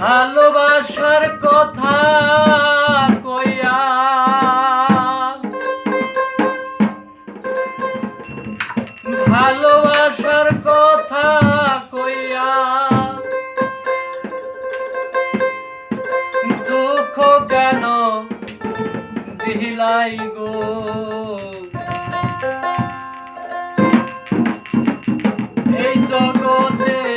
ভালোবাসার কথা কইয়া। ভালোবাসার কথা কইয়া। দুঃখ কেন দিলাই গো? এই জগতে